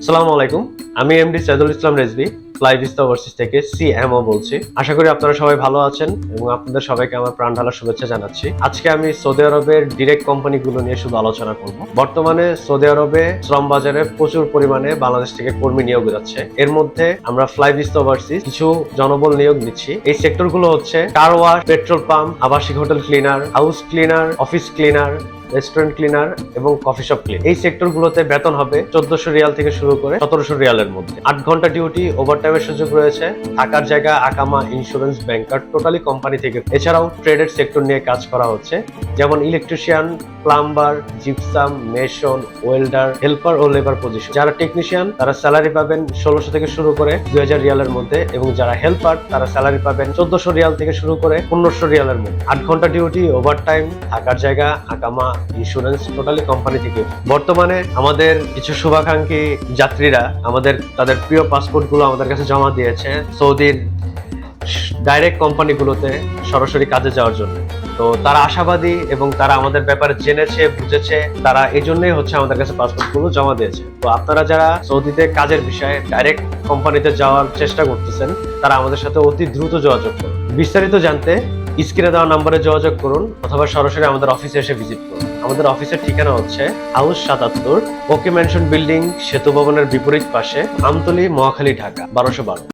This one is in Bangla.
আসসালামু আলাইকুম। আমি MD Saidul Islam Rezvi Fly Vista Overseas থেকে সিএমও বলছি। আশা করি আপনারা সবাই ভালো আছেন এবং আপনাদের সবাইকে আমার প্রাণ ঢালা শুভেচ্ছা জানাচ্ছি। আজকে আমি সৌদি আরবের ডিরেক্ট কোম্পানিগুলো নিয়ে শুধু আলোচনা করব। বর্তমানে সৌদি আরবে শ্রম বাজারে প্রচুর পরিমাণে বাংলাদেশ থেকে কর্মী নিয়োগ যাচ্ছে এর মধ্যে আমরা ফ্লাই ভিস্তা ওভারসিজ কিছু জনবল নিয়োগ নিচ্ছি। এই সেক্টরগুলো হচ্ছে কার ওয়াশ পেট্রোল পাম্প আবাসিক hotel cleaner house cleaner office cleaner restaurant cleaner এবং কফি শপ ক্লিন এই সেক্টরগুলোতে বেতন হবে চোদ্দশো রিয়াল থেকে শুরু করে সতেরোশো রিয়ালের মধ্যে। আট ঘণ্টা ডিউটি ওভারটাইমের সুযোগ রয়েছে। থাকার জায়গা, আকামা ইন্স্যুরেন্স ব্যাংকার টোটালি কোম্পানি থেকে। এছাড়াও ট্রেডের সেক্টর নিয়ে কাজ করা হচ্ছে। যেমন electrician plumber gypsum mason welder helper ও লেবার পজিশন যারা টেকনিশিয়ান তারা স্যালারি পাবেন ষোলোশো থেকে শুরু করে দুই হাজার রিয়ালের মধ্যে এবং যারা হেল্পার তারা স্যালারি পাবেন চোদ্দশো রিয়াল থেকে শুরু করে পনেরোশো রিয়ালের মধ্যে। আট ঘণ্টা ডিউটি ওভার টাইম থাকার জায়গা, আকামা ইন্স্যুরেন্স টোটালি কোম্পানি থেকে। বর্তমানে আমাদের কিছু শুভাকাঙ্ক্ষী যাত্রীরা আমাদের তাদের প্রিয় পাসপোর্টগুলো আমাদের কাছে জমা দিয়েছে সৌদির ডাইরেক্ট কোম্পানিগুলোতে সরাসরি কাজে যাওয়ার জন্য। তো তারা আশাবাদী এবং তারা আমাদের ব্যাপারে জেনেছে, বুঝেছে, তারা এই জন্যই হচ্ছে আমাদের কাছে পাসপোর্টগুলো জমা দিয়েছে। তো আপনারা যারা সৌদিতে কাজের বিষয়ে ডাইরেক্ট কোম্পানিতে যাওয়ার চেষ্টা করতেছেন, তারা আমাদের সাথে অতি দ্রুত যোগাযোগ করুন। বিস্তারিত জানতে স্ক্রিনে দেওয়া নম্বরে যোগাযোগ করুন অথবা সরাসরি আমাদের অফিসে এসে ভিজিট করুন। আমাদের অফিসের ঠিকানা হচ্ছে হাউস সাতাত্তর, ওকে মেনশন বিল্ডিং, সেতু ভবনের বিপরীত পাশে আমতলি মহাখালী ঢাকা, বারোশো বারো।